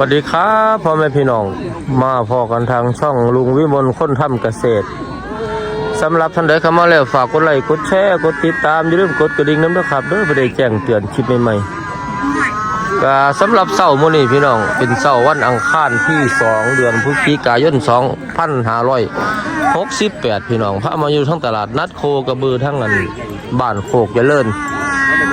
วัสดีครับพ่อแม่พี่น้อง มาพอกันทางช่องลุงวิมลค้นทำเกษตรสำหรับท่านใดเข้ามาแล้วฝากกดไลค์กดแชร์กดติดตามอย่าลืมกดกระดิ่งน้ำด้วยครับเด้อเพื่อได้แจ้งเตือนคลิปใหม่ๆก็สำหรับเสาร์มื้อนี้พี่น้อง เป็นเสาร์วันอังคารที่2เดือนพฤศจิกายน2568พี่น้องพามาอยู่ทั้งตลาดนัดโคกระบือทั้งนั้นบ้านโคกเจริญ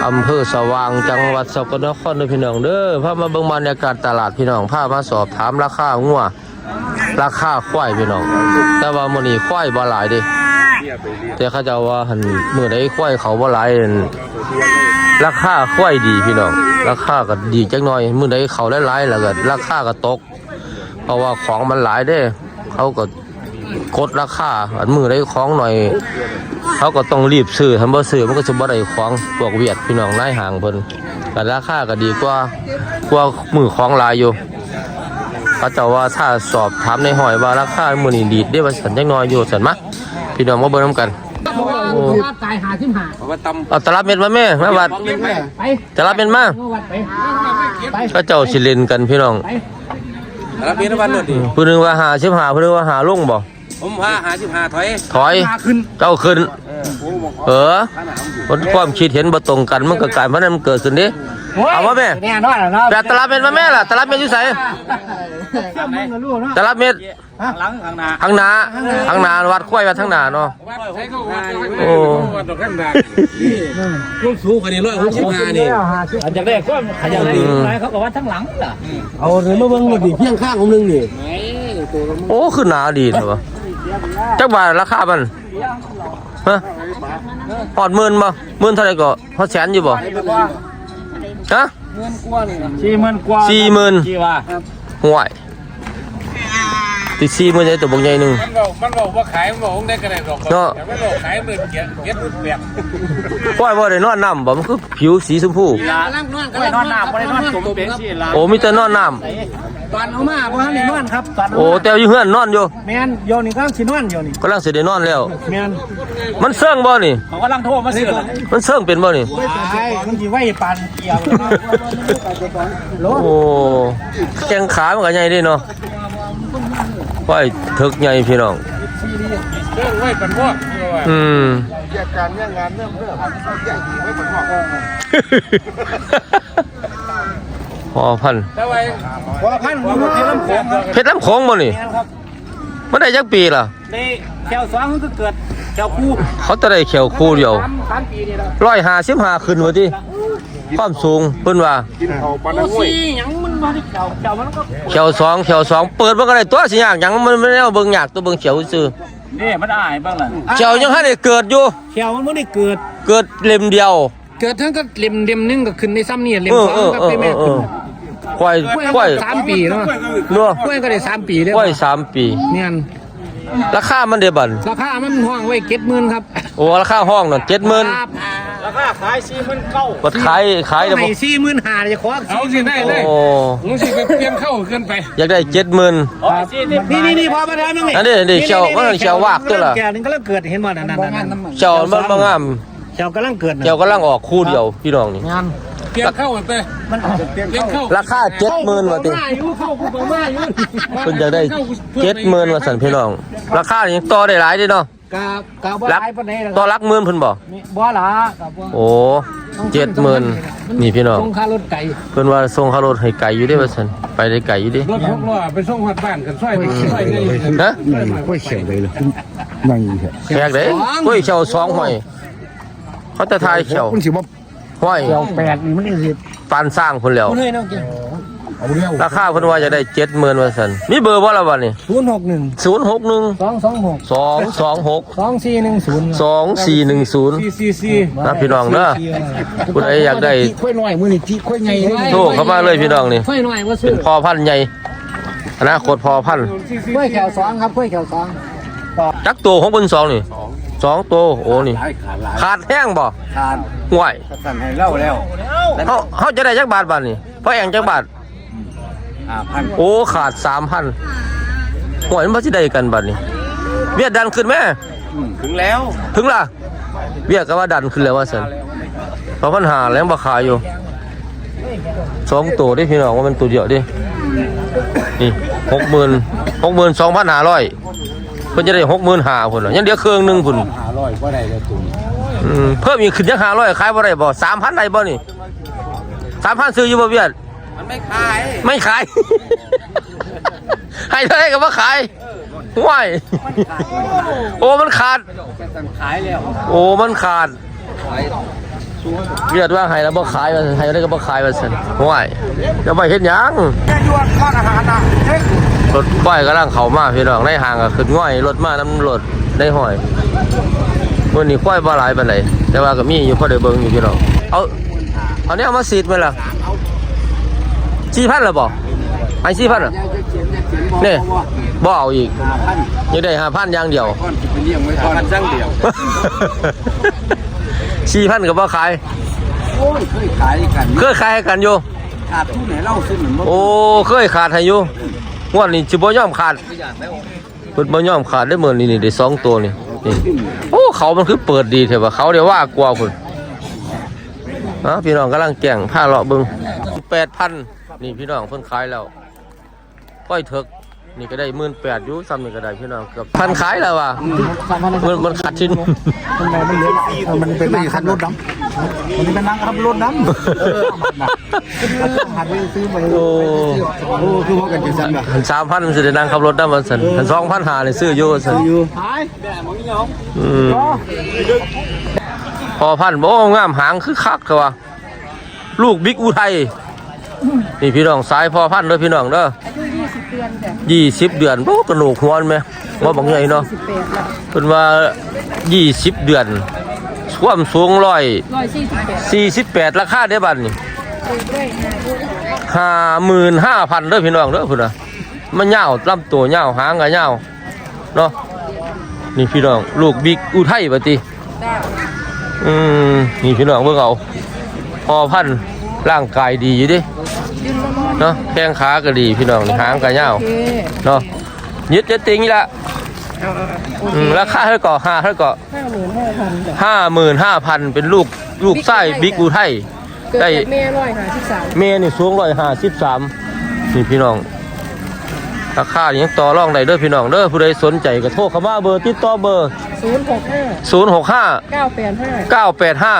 อำเภอสว่างจังหวัดสกลนครเด้อพี่น้องเด้อพามาเบิ่งบรรยากาศตลาดพี่น้องพามาสอบถามราคางัวราคาควายพี่น้อง แต่ว่ามื้อนี้ควายบ่หลายเด้แต่เขาจะว่าหันมื้อใดควายเขาบ่หลายราคาควายดีพี่น้อง ราคาก็ดีจักหน่อยมื้อใดเขาหลายๆแล้วก็ราคาก็ตก เพราะว่าของมันหลายเด้เขาก็ กดราคาอันมือได้ของหน่อยเขาก็ต้องรีบซื้อทำบ่ซื้อมันก็จะบ่ได้ของพวกเวียดพี่น้องนายห่างเพิ่นแต่ราคาก็ดีกว่ากว่ามือของหลายอยู่เขาเจ้าว่าถ้าสอบถามในหอยว่าราคามื้อนี้ดีดได้ว่าสันจักหน้อยอยู่สันมะพี่น้องมาเบิ่งนํกันโอ้ตายหาทิมหาเอาตลับเม็ดมาแม่มาวัดไปตลับเม็ดมาเมื่อวัดไปไปเขาเจ้าสิเล่นกันพี่น้องรับพี่นวันนนดิผู้หนึงว่า55ผู้หนึงว่าหาลงบ่ ผมพาหาสิบหาถอยถอยเจ้าขึ้น เออมันความคิดเห็นบ่ตรงกันมันก็กลายมันมันเกิดขึ้นดิเอามาแม่แน่นอนแล้วเนาะแต่ตลับเม็ดมาแม่ล่ะตลับเม็ดอยู่ไสเจ้ามึงกับลูกเนาะตลับเม็ดหลังข้างหน้าทางหนาทางหนาวัดควายวัดทางหนาเนาะใช้เข้ามาโอ้วัดดอกข้างหน้าลูกสูงกว่านี้ร้อยหกสิบห้านี่อันจากแรกก็ขยันดีไรเขาบอกว่าทั้งหลังล่ะเอาเลยมาเบิ่งหมดดิเพียงข้างของนึงนี่โอ้คือหนาดีเลยวะ จักบาทราคามันฮะพอดหมื่นบ่หมื่นเท่าไหร่ก็พอแสนอยู่บ่ฮะสี่หมื่นกว่าสี่หมื่นกี่ว่าห่วย ติดสี่หมื่นใหญ่ตัวบกใหญ่หนึ่งมันบอกมันบอกว่าขายมันบอกได้กระไรหรอกเนาะแต่ไม่บอกขายหมื่นเกียรเกียรรุ่นแบบควายบ่ได้นอนน้ำบ่มันคือผิวสีชมพูกล้วยนอนหน้าบ่ได้นอนสมเป็นสิล่ะโอ้มีแต่นอนน้ตอนเอามาบ่ทันได้นอนครับตอนำโอ้แต่อยู่เฮือนนอนอยู่แม่นโยนี่กำลังสินอนอยู่นี่กำลังสิได้นอนแล้วแม่นมันเสื่องบ่นี่เขากำลังโทรมาซื้อมันเสื่องเป็นบ่นี่ใช่มันสิไว้ปานเกี่ยวโลโอ้แข้งขามันก็ใหญ่เด้เนาะ ควายถึกใหญ่พี่น้อง เรื่องไว้เป็นพวกอืมการเรื่องงานเริ่มเริ่มไว้เป็นพวกพอพันแต่ไว้บ่พันอยู่ที่ลำโพงครับเพชรน้ำโขงบ่นี่แม่นครับมันได้จักปีล่ะ ในแถวสองมันก็เกิดแถวคู่เขาจะได้เขียวคู่เดียวสามสามปีนี่แล้วร้อยห้าสิบห้าขึ้นวะที่ ความสูงเพิ่นว่ากินเขาปลาโอ้ห้วยสิหยังมันมาที่เก่าเก่ามันก็เขียวสองเขียวสองเปิดมันก็ได้ตัวสิยากหยังมันไม่ได้เอาเบิ่งยากตัวเบิ่งเขียวซื่อนี่มันอายบ้างล่ะเขียวยังให้ได้เกิดอยู่ เขียวมันไม่ได้เกิด เกิดเล่มเดียว เกิดทั้งก็เล่มเล่มหนึงก็ขึ้นในซ้ำนี่เล่มเออสอเองอก็เออไปเอแม่อเออควายควายสามปีเนาะเนาะกล้วยก็ได้สามปีเด้อควายสามปี เนี่ยราคามันได้บันราคามันห้องไว้เก็ดหมื่นครับโอ้ราคาห้องนั่นเจ็ดหมื่นครับรา คาขายสี่หมื่นเก้าบัดขายขายได้ให้บ่สี่หมื่นห้าจะขอเอาสิได้เลยโอ้มึงสิไปเปลี่ยนเข้าขึ้นไปอยากได้เจ็ดหมื่นนี่นี่นี่พอมาแล้วนึงอันนี้นี่เขียวมันเขียววากตัวละแกนี่กำลังเกิดเห็นบ่นั่นนั่นนั่นเจ้ามันบ่งามเขียวกำลังเกิดเจ้ากำลังออกคู่เดียวพี่น้องนี่เปลี่ยนเข้าไปมันเปลี่ยนเข้าราคาเจ็ดหมื่นว่าติเข้ากูมเพิ่นอยากได้เจ็ดหมื่นว่าสันพี่น้อง ราคานี่ยังต่อได้หลายดิเนาะ กะกะบ่หรักลายปานใดหรอกต่อรักหมื่นเพิ่นบ่นี่บ่หลากับบ่โอ้เจ็ดหมื่นนี่พี่น้อง ส่งค่ารถไก่เพิ่นว่าส่งค่ารถให้ไกลอยู่เด้ว่าซั่นไปได้ไกลอยู่เดิรถหกล้อไปส่งหัดบ้านกันซอยซอยนี่ฮะค่อยเขียวเลยเลยนั่งอยู่แค่แขกเด้กล้วยเขียวสองห้อยเขาจะทายเขียวมันสิบ่ห้อยเขียวแปดนี่มันนี่สิ ปานสร้างเพิ่นแล้วบ่เลยน้องกิน เอาเร็วราคาเพิ่นว่าจะได้เจ็ดหมื่นว่าซั่นมีเบอร์บ่ล่ะบัดนี้061 061 226 226 2410 2410ซีซีซีนะพี่น้องเด้อผู้ใดอยากได้ค่อยน้อยมื้อนี้ที่ค่อยใหญ่เลยโทรเข้ามาเลยพี่น้องนี่ค่อยหน่อยว่าซื้เป็อนพอพันธุ์ใหญ่อนาคตพอพันธุ์ค่อยแขวสองครับค่อยแขวสองจักตัวของเพิ่นสองนี่สองตัวโอ้นี่ขาดแห้งบ่ขาดห่วยสั่นให้เล่าแล้วเฮาเฮาจะได้จักบาทบาทนี่เพราะแองจักบาท อ่าพันโอ้ขาด3,000ห่วยมันบ่สิได้กันบาทนี่เวียดดันขึ้นแม่ถึงแล้วถึงล่ะเวียดก็ว่าดันขึ้นแล้วว่าซั่นเพราะปัญหาแล้วบ่ขายอยู่สองตัวเด้พี่น้องว่ามันตัวเดียวเดินี่หกหมื่นหกหมื่นสองพันห้าร้อยเพิ่นจะได้หกหมื่นห้าพุ่นน่ะยังเดียวเครื่องหนึงพุ่นหาร้อยก็ได้แล้วตุ่มอืมเพิ่มอีกขึ้นยังห้าร้อยขายบ่ได้บ่สามพันได้บ่นี่สามพันซื้ออยู่บ่เวียด มันไม่ขายไม่ขาย ให้เท่าไหรก็บ่ขายว้ายโอ้มันขาดขายแล้วโอ้มันขาดเวียดว่าให้แล้วบ่ขายว่าให้ได้ก็บ่ขายว่าซั่นว้ายจะไปเฮ็ดหยังแค่ยวนทอดอาหารนะเฮ้ยรถก้อยกำลังเข้ามาพี่น้องในห้างก็ขึ้นง่อยรถมาน้ำรถได้ห้อยมื้อนี้ควายบ่หลายปานใดแต่ว่าก็มีอยู่พอได้เบิ่งอยู่พี่น้องเอาเอาเนี่ยเอามาซีดมั้ยล่ะ 4,000แล้วบ่ให้4,000อะนี่บ่เอาอีกยังได้5,000อย่างเดียวก้อนจะไปเลี้ยงไว้ก้อนจังเดียว4,000ก็บ่ขายโอ้ยเคยขายกันเคยขายให้กันอยู่ขาดทุนไหนเล่าซื้อเหมือนบ่โอ้เคยขาดให้อยู่งวดนี้สิบ่ยอมขาดเพิ่นบ่ยอมขาดได้มื้อนี้นี่ได้สองตัวนี่นี่โอ้เขามันคือเปิดดีแท้ว่าเขาเดี๋ยวว่ากว่าพุ่นฮะพี่น้องกำลังแก่งผ้าเลาะเบิ่ง8,000นี่ พี่น้องเพิ่นขายแล้วก้อยเถิกนี่ก็ได้18,000อยู่ซ้ำนี่ก็ได้พี่น้องเกือบพันขายแล้วว่ะมันมันขาดชิ้นมันมันเหลือมันเป็นนั่งขับรถดำมันเป็นนั่งขับรถดำหัดไปซื้อไปโอ้โอ้คือว่ากันจะสั่นแบบหันสามพันมันสิได้นั่งขับรถได้มันสันหันสองพันหาเลยซื้ออยู่สันอยู่อืมพอพันโอ้งามหางคือคักเถอะวะลูกบิ๊กอุทัย นี่พี่น้องสายพอพันเด้อพี่น้องเด้ออายุ20เดือนจ้ะยี่สิบเดือนโอ้กระโหนกหัวมันไหมว่าบังใหญ่เนาะ18แล้วเป็นว่ายี่สิบเดือนความสูงร้อย148สี่สิบแปดราคาได้บัตรนี่ปลูกด้วยนาด้วยห้าหมื่นห้าพันเด้อพี่น้องเด้อพุ่นน่ะมันยาวลำตัวยวหางก็ยาวเนาะนี่พี่น้องลูกบิ๊กอุทัยปะติจ้าอืมนี่พี่น้องเบิ่งเอาพอพันธุ์ร่างกายดีอยู่ดิยืนร้อน เนาะแข้งขาก็ดีพี่น้องหางก็ยาวโอเคเนาะยึดจะติงนี่ละเอาๆโออืเคมราคาเท่าก่อห้าเท่าก่อ55,000จ้ะห้าหมื่นห้าพันเป็นลูกลูกไส้บิ๊กอุทัยเกิดได้จากแม่153เมนี่สูงร้อยห้าสิบสามนี่พี่น้องราคานี่ยังต่อรองได้เด้อพี่น้องเด้อผู้ใดสนใจก็โทรเข้ามาเบอร์ติดต่อเบอร์ 065ศูนย์หกห้า985เก้าแปดห้า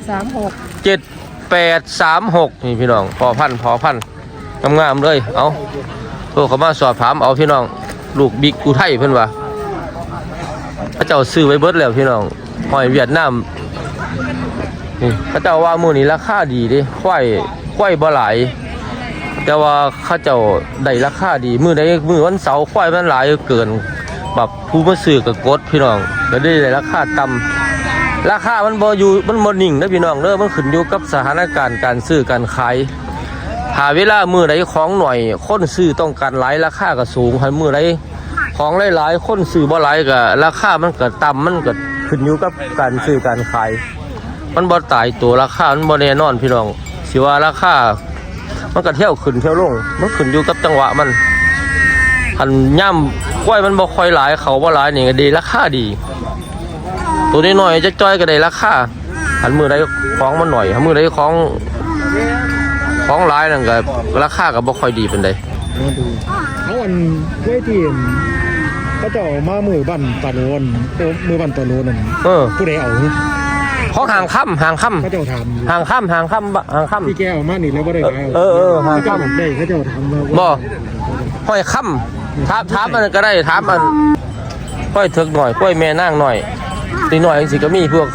7836เจ็ด แปดสามหกนี่พี่น้องพอพันพอพันงามๆเลย เอาโทรเข้ามาสอบถามเอาพี่น้อง ลูกบิ๊กอุทัยเพิ่อนว่าพระเจ้าซื้อไว้เบิดแล้วพี่น้องหอยเวียดนามนี่พระเจ้าว่าหมูนี้ราคาดีดิควายควายบ่หลายแต่ว่าข้าเจ้าได้ราคาดี มือใดมือวันเสาร์ควายมันหลายเกิน แบบผู้มาซื้อกับกดพี่น้องก็ได้ราคาต่ำ ราคามันบ่อยู่มันบ่นิ่งนะพี่น้องเด้อมันขึ้นอยู่กับสถานการณ์การซื้อการขายหาเวลามือใดของหน่อยคนซื้อต้องการหลายราคาก็สูงหันมือใดของหลายๆคนซื้อบ่หลายก็ราคามันก็ต่ำมันก็ขึ้นอยู่กับการซื้อการขาย มันบ่ตายตัวราคามันบ่แน่นอนพี่น้องสิว่าราคามันก็เที่ยวขึ้นเที่ยวลง มันขึ้นอยู่กับจังหวะมันหันย่ำกล้วยมันบ่ค่อยหลายเขาบ่หลายนี่ก็ดีราคาดี ตัวนี้หน่อยจะจ้อยก็ได้ราคาหันมือได้ของมันหน่อยหันมือได้ของของหลายนั่นก็ราคาก็บ่ค่อยดีเป็นไดเขาอันกล้วยทีมเขาจะเอามามือบั่นตะโนนโอ้มือบั่นตะโนนนั่นเออผู้ใดเอาของห่างค่ำห่างค่เขาจะเอาทำอยู่ำห่างค่ำห่างค่ำห่างค่พี่แกเอามานี่แล้วบ่ได้ขายเออเออหาเขาค่ำจะได้เขาจะเอาทำมาำบ่ห้อยค่ำถามถามมันก็ได้ถามมันห้อยเถิกหน่อยห้อยแม่นางหน่อย ตีหน่อยสิก็มีพวก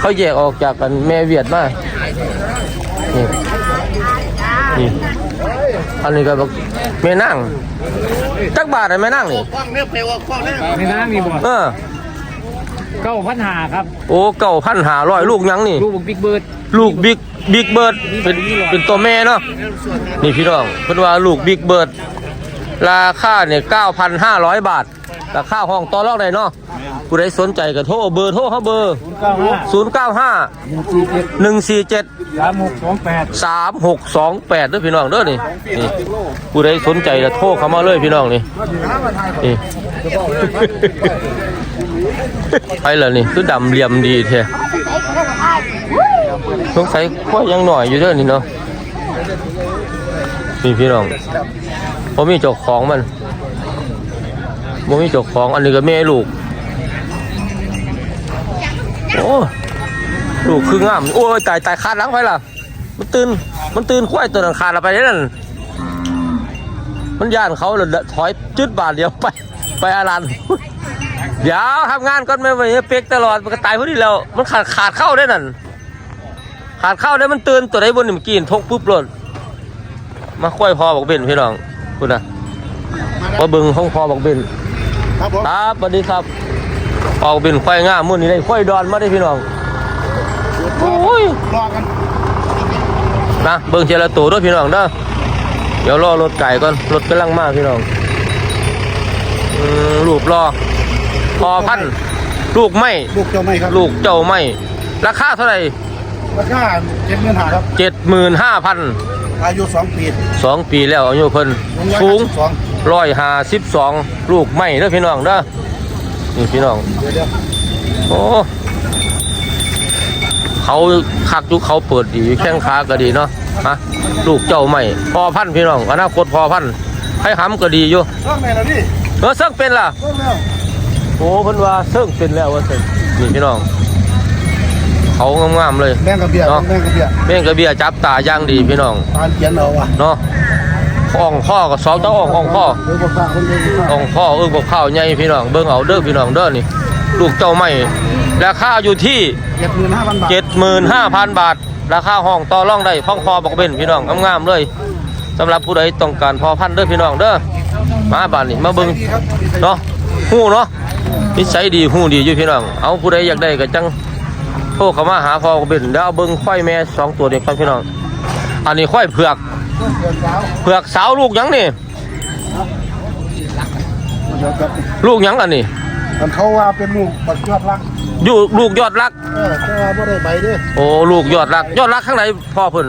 เขาแยกออกจากกันแม่เวียดมานี่นี่อันนี้ก็บอกแม่นางจักบาทอะแม่นางนี่ในน้ำมีบ่เออเก้าพันหาครับ โอ้เก่าพันหาร้อยลูกยังนี่ ลูกบิ๊กเบิร์ดลูกบิ๊กบิ๊กเบิร์ดเป็นเป็นตัวแม่เนาะนี่พี่น้องเพิ่นว่าลูกบิ๊กเบิร์ด ราคาเนี่ยเก้าพันห้าร้อยบาทราคาห้องต่อรองได้เนาะผู้ใดสนใจก็โทรเบอร์โทรเขาเบอร์เก้าห้าศูนย์เก้าห้าหนึ่งสี่เจ็ดหนึ่งสี่เจ็ดสามหกสองแปดสามหกสองแปดเด้อพี่น้องเด้อนี่นี่ผู้ใดสนใจก็โทรเข้ามาเลยพี่น้องนี่นี่ไปแล้วนี่คือดำเหลี่ยมดีแท้สงสัยว่ายังหน่อยอยู่เด้อนี่เนาะนี่พี่น้อง บ่มีเจ้าของมันบ่มีเจ้าของอันนี้ก็แม่ลูก โอ้ลูกคืองาม โอ้ยตายตายขาดหลังไปล่ะ มันตื่น มันตื่นควายตัวนั้นขาดละไปนั่นมันย่านเขาเลยถอยจุดบาทเดียวไปไปอารันเดี๋ยวทำงานก่อนไม่ไหวเป๊กตลอดมันก็ตายพอดีแล้ว มันขาดขาดเข้าได้นั่นขาดเข้าได้มันตื่นตัวไหนบนหนึ่งกินทกปุ๊บหล่นมาค่อยพอบอกเบนพี่น้อง คุณนะว่าเบึงห้องพอบอกเบนครับผมครับสวัสดีครับพอบอกเบนค่อยง่ามมื้อนี้ได้ค่อยดอนมาได้พี่น้องโอ้ยรอกันนะเบิ่งเจละตัวด้วยพี่น้องเด้อเดี๋ยวรอรถไก่ก่อนรถกำลังมาพี่น้องอืมลูกรอพอพันธุ์ลูกไม่ลูกเจ้าไม่ครับลูกเจ้าไม่ราคาเท่าไหร่ราคาเจ็ดเงินหาครับเจ็ดหมื่นห้าพัน อายุสองปีสองปีแล้วอายุเพิ่นสูงสองร้อยห้าสิบสองลูกไม่เด้อพี่น้องเด้อนี่พี่น้องเดี๋ยวเดี๋ยวโอ้เขาคักจุกเขาเปิดดีแข้งขาก็ดีเนาะฮะลูกเจ้าไม่พอพันธุ์พี่น้องอนาคตพอพันธุ์ให้หำก็ดีอยู่เรื่องไหนล่ะนี่เออเซิ่งเป็นล่ะเรื่องแล้วโอ้เพิ่นว่าเซิ่งเป็นแล้วว่าเซิ่งนี่พี่น้อง เขางามๆเลยแม่งกระเบียร์แม่งกระเบียร์แม่งกระเบียจับตาอย่างดีพี่น้องตานเขียนเอาว่ะเนาะอ่องข้อกับสองต้องอ่องอ่องข้อเดี๋ยวบอกฝากคนเดียวอ่องข้อเออบอกข้าวใหญ่พี่น้องเบิ่งเอาเด้อพี่น้องเด้อนี่ลูกเจ้าไม่ราคาอยู่ที่เจ็ดหมื่นห้าพันบาทเจ็ดหมื่นห้าพันบาทราคาห้องต่อรองได้พ้องคอบอกเป็นพี่น้องงามๆเลยสำหรับผู้ใดต้องการพอพันธุ์เด้อพี่น้องเด้อมาบ้านนี่มาเบิ่งดีครับเนาะหู้เนาะนิสัยดีหู้ดีอยู่พี่น้องเอาผู้ใดอยากได้ก็จัง โทรเข้ามาหาพ่อก็เป็นเดี๋ยวเอาเบิ่งควายแม่สองตัวเด็กครับพี่น้อง อันนี้ควายเผือกต้นเดือนสาวเผือกสาวลูกหยังนี่ เดี๋ยวครับลูกหยังอันนี้ มันเขาว่าเป็นลูกบัดยอดรัก อยู่ลูกยอดรัก เออแต่ว่าไม่ได้ใบเด้อโอ้ลูกยอดรัก ยอดรักข้างในพ่อเพิ่น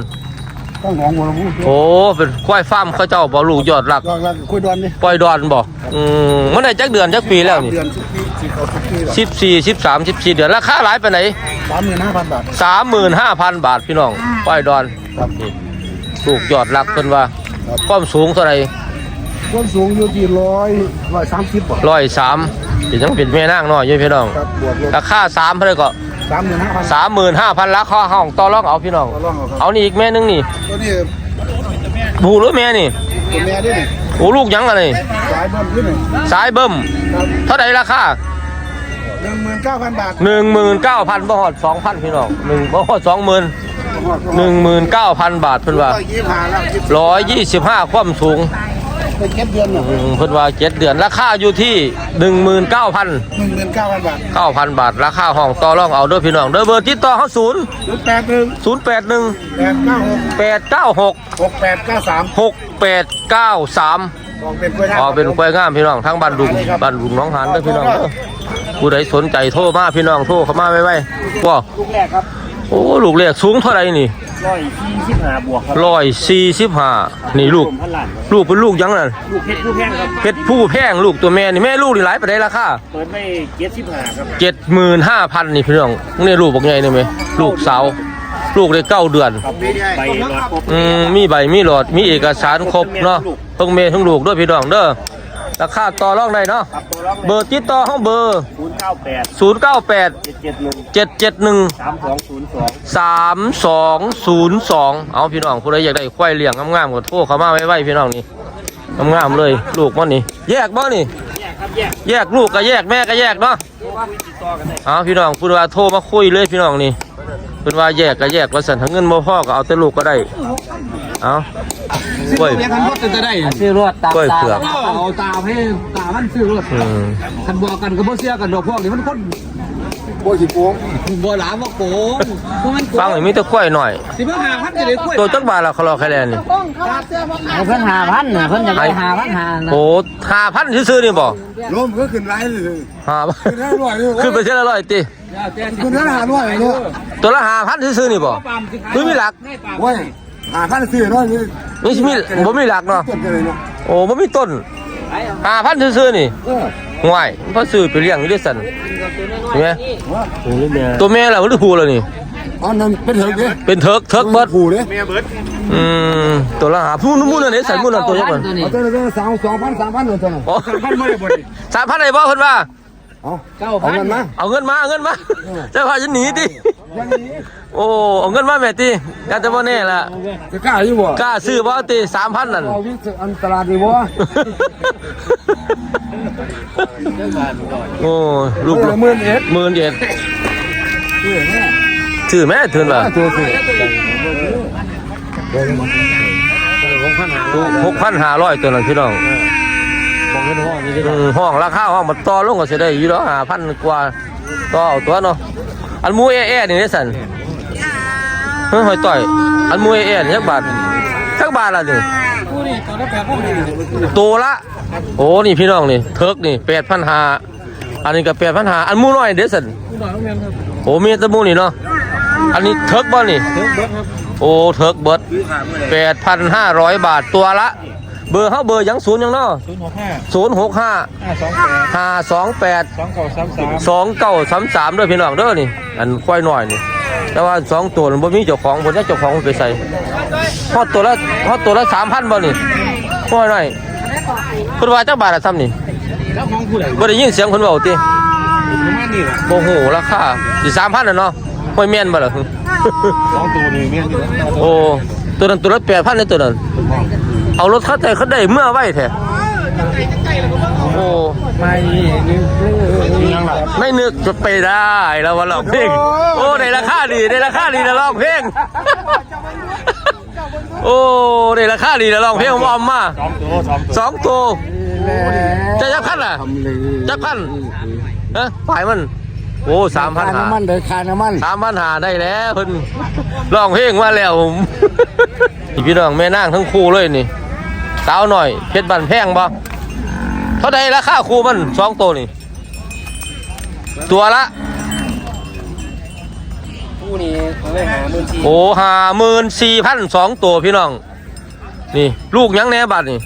ต้องหนองบัวลำพูโอ้เป็นควายฟาร์มเขาเจ้าบ่ลูกยอดรักยอดรักคุยดอนนี่ปล่อยดอนบ่อืมมันได้จักเดือนจักปีแล้วนี่เดือนสิบปีสิบเอาสิบปีหรอสิบสี่สิบสามสิบสี่เดือนราคาหลายไปไหนสามหมื่นห้าพันบาทสามหมื่นห้าพันบาทพี่น้องปล่อยดอนครับนี่ลูกยอดรักเพิ่นว่าความสูงเท่าไหร่ความสูงอยู่ที่ร้อยร้อยสามสิบบ่ร้อยสามเป็นยังเป็นแม่นางน้อยอยู่พี่น้องครับบวกลบราคาสามเท่าไหร่ก็ สามหมื่นห้าพันสามหมื่นห้าพันราคาห้องต่อรองเอาพี่น้อง ก็ลองเอาครับเอานี่อีกแม่นึงนี่ตัวนี้บูหรือแม่นี่ตัวแม่ด้วยนี่โอ้ลูกหยังอะไรสายบอลขึ้นหนึ่งสายเบิ่ม ครับเท่าไหร่ราคาหนึ่งหมื่นเก้าพันบาทหนึ่งหมื่นเก้าพันบ่ฮอดสองพันพี่น้องหนึ่งบ่ฮอดสองหมื่นหนึ่งหมื่นเก้าพันบาทเพิ่นว่า ร้อยยี่สิบห้าแล้วยี่สิบร้อยยี่สิบห้าความสูง ไปเก็บเดือนหนึ่งอืมเพิ่นว่าเจ็ดเดือนราคาอยู่ที่หนึ่งหมื่นเก้าพันหนึ่งหมื่นเก้าพันบาทเก้าพันบาท ราคาห้องต่อรองเอาเด้อพี่น้องเด้อเบอร์ติดต่อเขาศูนย์ศูนย์แปดหนึ่งศูนย์แปดหนึ่งแปดเก้าหกแปดเก้าหกหกแปดเก้าสามหกแปดเก้าสาม ลองเป็นกล้วยทาอ๋อเป็นควายงามพี่น้องทั้งบ้านดุงบ้านดุงน้องหานเด้อพี่น้องเด้อผู้ใดสนใจโทรมาพี่น้องโทรเข้ามาไว้ไว้ว้าลูกแรกครับ โอ้ลูกเล็กสูงเท่าไหร่นี่ ร้อยสี่สิบห้าบวกครับร้อยสี่สิบห้านี่ลูกผมพันล้านครับลูกเป็นลูกหยังนั่นลูกเพชรผู้แพงครับเพชรผู้แพงลูกตัวแม่นี่แม่ลูกนี่หลายปานใดราคาเปิดไม่เจ็ดสิบห้าครับเจ็ดหมื่นห้าพันนี่พี่น้องนี่ลูกบอกไงนี่ไหมลูกสาวลูกได้เก้าเดือน ครับใบหลอดครบ อืมมีใบมีหลอดมีเอกสารครบเนาะทั้งเมย์ทั้งลูกด้วยพี่น้องเด้อ ราคาต่อรองได้เนาะ ครับตัวร้องเบอร์ติดต่อห้องเบอร์ ศูนย์เก้าแปด0 9 8 เจ็ดเจ็ดหนึ่ง7 7 1 สามสองศูนย์สอง 3 2 0 2 เอาพี่น้องผู้ใดอยากได้ควายเลี้ยงงามๆก็โทรเข้ามาไว้ไว้พี่น้องนี่งามๆเลย ลูกมันนี่ แยกบ่นี่ แยกครับแยกแยกลูกก็แยกแม่ก็แยกเนาะ ตัวว่ามีติดต่อกันได้ เอาพี่น้องพูดว่าโทรมาคุยเลยพี่น้องนี่เพิ่นว่าแยกก็แยกว่าสั่นทั้งเงินบ่พอก็เอาแต่ลูกก็ได้ เอา กล้วยยังกันรถจะได้ซื้อรวดตามกล้วยเผือก เอาตาให้ตามันซื้อรถอืมคันบอกกันก็บ่เสียกันดอกพวกนี้มันคนโบยสิโกงบ่หลามว่าโกงพวกมันโกฟังงนี่มีแต่กล้วยหน่อย สิบ่หาพันจะได้กล้วยตัวจักบาทละคลอไคแลนด์นี่เพิ่นหาพันน่ะเพิ่นจะได้หาพันหานะโอ้5,000ซื่อๆนี่บ่ล้มก็ขึ้นไรเลยห้าขึ้นได้ร้อยเลยขึ้นไปเท่าละร้อยติขึ้นได้ห้าร้อยเลยตัวละ5,000ซื่อๆนี่บ่คือมีหลัก โอ้ย หาพันสี่ร้อยนี่มีมีบ่มีหลักเนาะ ต้นกันเลยเนาะโอ้บ่มีต้น5,000ซื่อๆนี่เออห่วยเพราะซื้อไปเลี้ยงอยู่ด้วยซั่นเห็นไหมว่าตัวแม่ล่ะบ่ได้ผู้แล้วนี่ อ๋อนั่นเป็นเถิกดิเป็นเทิร์กเทิร์กเบิดกูดิอืมตัวละหาผู้นู้นมู่นั่นนี่ใส่มู่นั่นตัวเยอะกว่าตัวนี้เอาตัวนี้สองสองพันสามพันเลยตัวนั้นอ๋อพันไม่ได้บ่ดิสามพันไหนบ่เพิ่นว่าเอาเก้าเอาพันเงินมาเอาเงินมาเอาเงินมาเจะพาจะหนีดิ โอ้เอาเงินมาแม่ติอยากจะบ่แน่ล่ะจะกล้าอยู่บ่กล้าซื้อบ่ติสามพันนั่นเอาวิศอันตลาดดีบ่โอ้ลูกหมื่นเอ็ดหมื่นเอ็ดถือแม่ถือป่ะตัวสิหกพันห้าร้อยตัวนั้นพี่น้องอืมห้องราคาห้องมันต่อลงก็สิได้อยู่แล้วห้าพันกว่าต่อเอาตัวเนาะ อันหมูเอเอนี่ได้สันเฮ้ยหอยต่อย อันหมูเอเอนี่จักบาทจักบาทละนี่ผู้นี่ตอนนั้นแปดพันเลยตัวละ โอ้นี่พี่น้องนี่เทิร์กนี่แปดพันห้าอันนี้ก็แปดพันห้าอันหมูน้อยเด้สันผู้หน่อยโรงเรียนครับโอ้มีแตะมูนี่เนาะอันนี้เทิร์กบ่นี่เบิร์ดครับโอ้เทิร์กเบิร์ดแปดพันห้าร้อยบาทตัวละ เบอร์เขาเบอร์หยังศูนย์หยังเนาะศูนย์หกห้าศูนย์หกห้าห้าสองแปดห้าสองแปด สองเก้าสามสามสองเก้าสามสามด้วยพี่น้องเด้อนี่ อันควายหน่อยนี่ แต่ว่าสองตัวมันบ่มีเจ้าของบ่ได้เจ้าของไปใส่ฮอดตัวละฮอดตัวละสามพันบ่นี่ควายหน่อยเพิ่นว่าจักบาทละซ้ำนี่แล้วของผู้ใดบ่ได้ยินเสียงเพิ่นเว้าติประมาณนี้แหละบ่ฮู้ราคาสิ3,000น่ะเนาะห้อยแม่นบ่ล่ะ สองตัวนี่เมียนอยู่แล้ว โอ้ ตัวนั้นตัวละแปดพันเลยตัวนั้น เอารถเข้าใจเขาได้เมื่อไว้แท้โอ้ไม่ยังหลับไม่นึกจะไปได้แล้ววันร้องเพลงโอ้ได้ราคาดีได้ราคาดีนะร้องเพลงโอ้ได้ราคาดีนะร้องเพลงมอมมาสองตัวสองตัวสองตัวจะจักพันล่ะจักพันฮะฝ่ายมัน โอ้สามพันค่าหาน้ำมันเลยค่าน้ำมันสามพันหาได้แล้วเพิ่นร้องเพลงมาแล้วผม นี่พี่น้องแม่นางทั้งคู่เลยนี่ สาวหน่อยเพชรบันแพงบ่เท่าใดราคาคู่มันสองตัวนี่ ตัวละผู้นี่เขาเลยหาหมื่นสี่โอ้ห้าหมื่นสี่พันสองตัวพี่น้อง นี่ ลูกหยังแหน่บัดนี่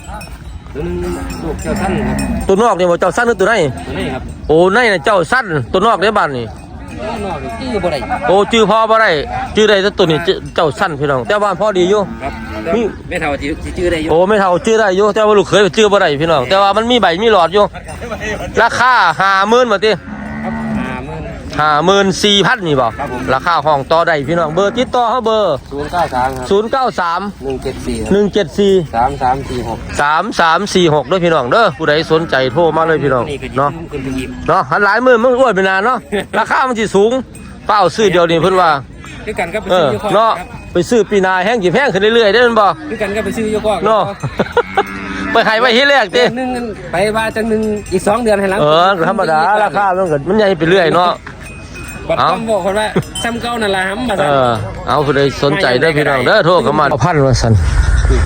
ตัวนึงลูกเจ้าท่านครับตัวนอกนี่บ่เจ้าสั้นหรือตัวไหนตัวนี้ครับโอ้ในน่ะเจ้าสั้นตัวนอกเด้บัดนี่ตัวนอกนี่ชื่อบ่ได้โอ้ชื่อพ่อบ่ได้ชื่อใดแต่ตัวนี้เจ้าสั้นพี่น้องแต่ว่าพ่อดีอยู่ ครับนี่ไม่เท่าที่ชื่อได้อยู่โอ้ไม่เท่าชื่อได้อยู่แต่ว่าลูกเคยชื่อบ่ได้พี่น้องแต่ว่ามันมีใบมีหลอดอยู่ราคาห้าหมื่นบาทติครับหา หมื่นห้าหมื่นสี่พันนี่บ่ครับผม ราคาห้องต่อได้พี่น้องเบอร์ติดต่อเขาเบอร์ศูนย์เก้าสามครับศูนย์เก้าสามหนึ่งเจ็ดสี่หนึ่งเจ็ดสี่สามสามสี่หกสามสามสี่หกด้วยพี่น้องเด้อผู้ใดสนใจโทรมาเลยพี่น้องนี่ก็ยิ้เนาะมขึ้นไปยิ้มเนาะหันหลายหมื่นมันอ้วนไปนานเนาะราคามันสิสูงเป้าซื้อเดียวนี่เพิ่นว่า คือกันก็ไปเอซื้ออโยกเนาะครับไปซื้อปีหนาแห้งกี่แพงขึ้นเรื่อยๆได้อแมันบ่คือกันก็ไปซื้อโยกเนาะ ไปให้ไว้ที่แรกเดืติ อนหนึงไปว่าจังหนึงอีกสองเดือนให้หลังเออธรรมดาราคามันก็มันใหญ่ไปเรื่อยเนาะ บัดเอาต้องบอกคนว่าซ้ำเก่านั่นล่ะครับมาเอสั่นอเอาผู้ใดสนใจได้อพี่น้องเด้อโทรเข้ามาเอาพันว่าซั่น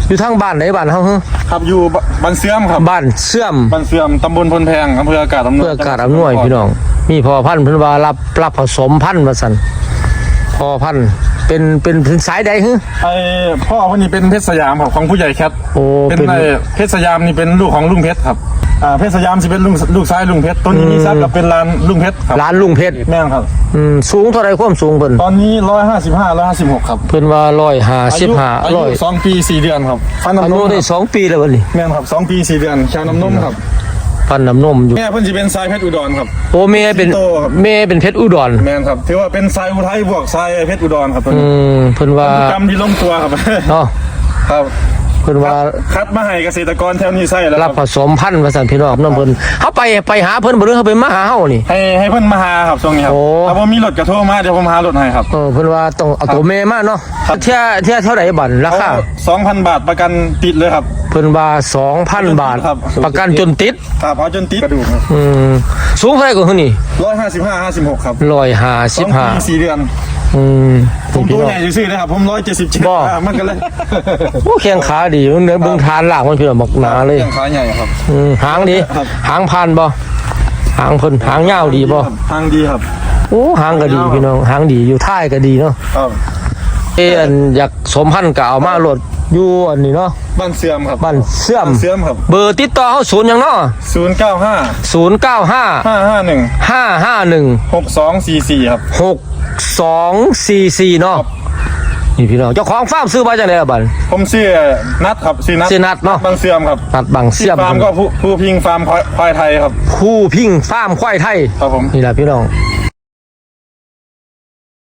อยู่ทางบ้านไหนบ้านเฮาฮะครับอยู่บ้านเสื่อมครับบ้านเสื่อมบ้านเสื่อมตำบลพลแพงอำเภออากาศอำนวยเพื่อการอำนวยพี่น้อง มีพอพันธุ์เพิ่นว่ารับรับผสมพันธุ์ว่าซั่นพอพันธุ์เป็นเป็นเป็นสายใดฮึไอพ่อคนนี้เป็นเพชรสยามครับของผู้ใหญ่แคทโอ้เป็นเป็น ไอเพชรสยามนี่เป็นลูกของลุงเพชรครับ อ่าเพชรสยามสิเป็นลูกลูกชายลุงเพชรต้นนี้มีซับกับเป็นลานลุงเพชรครับร้านลุงเพชรแม่งครับ อืมสูงเท่าไรความสูงเพิ่นตอนนี้ร้อยห้าสิบห้าร้อยห้าสิบหกครับเพิ่นว่าอายุ155อายุ100สองปีสี่เดือนครับฟันอาน้ำนยุมได้ครับสองปีแล้วบัดนี้แม่นครับสองปีสี่เดือนแค่น้ำนมครับฟันน้ำนมอยู่แม่เพิ่นสิเป็นทรายเพชรอุดรครับโอ้แม่เป็นสิงโตครับแม่เป็นเพชรอุดรแม่นครับถือว่าเป็นทรายอุทัยบวกทรายเพชรอุดรครับตัวอืนี้มเพิ่นว่ากรรมที่ลงตัวครับเนาะครับ เพิ่นว่าคัดมาให้เกษตรกรแถวนี้ใส่แล้วครัรับบผสมพันธุ์ว่าซั่นพี่น้องน้ำเพิ่นเฮาไปไปหาเพิ่นบ่หรือเฮาไปมาหาเฮานี่ให้ให้เพิ่นมาหาครับช่วงนี้ครับโอ้ถ้าผมมีรถกระโทรมาเดี๋ยวผมหารถให้ครับเออเพิ่นว่าต้องเอาตัวแม่มาเนาะเที่ยเที่ยเท่าไหร่บัดราคาสองพันบาทประกันติดเลยครับเพิ่นว่า2,000 บาทครับประกันจนติดครับเอาจนติดกระดูกอืมสูงเท่าไหร่กว่านี้ร้อยห้าสิบห้าห้าสิบหกครับร้อยห้าสสิอบงห้าปีสี่เดือน อืมผมพี่ตัวน้องใหญ่ซื่อๆนะครับผมร้อยเจ็ดสิบเจ็ดบ่ มันกันเลยโอ้แข้งขาดีมันเนื้อเบิ่งทานหลากมันพี่น้องบอกหนาเลยครื่องขาใหญ่ครับอืมหางดีครับหางพันบ่หางเพิ่นหางยาวดีบ่ทางดีครับโอ้หางก็ดีพี่น้องหางดีอยู่ท้ายก็ดีเนาะครับเอยอันอยากสมพันธุ์ก็เอามาโหลดอยู่อันนี้เนาะบ้านเสื่อมครับบ้านเสื่อมเสื่อมครับเบอร์ติดต่อเฮาศูนย์หยังเนาะศูนย์เก้าห้า095 ห้าห้าหนึ่ง551 หกสองสี่สี่ครับ6 สองสี่สี่เนาะนี่พี่น้องเจ้าของฟาร์มซื้อมาจากไหนล่ะบัน ผมชื่อนัทครับชื่อนัทชื่อนัทเนอะ บางเสื่อมครับนัดบังเสียมฟาร์มก็ผู้ผู้พิงฟาร์มควายควายไทยครับ ผู้พิงฟาร์มควายไทย ครับผม นี่แหละพี่น้อง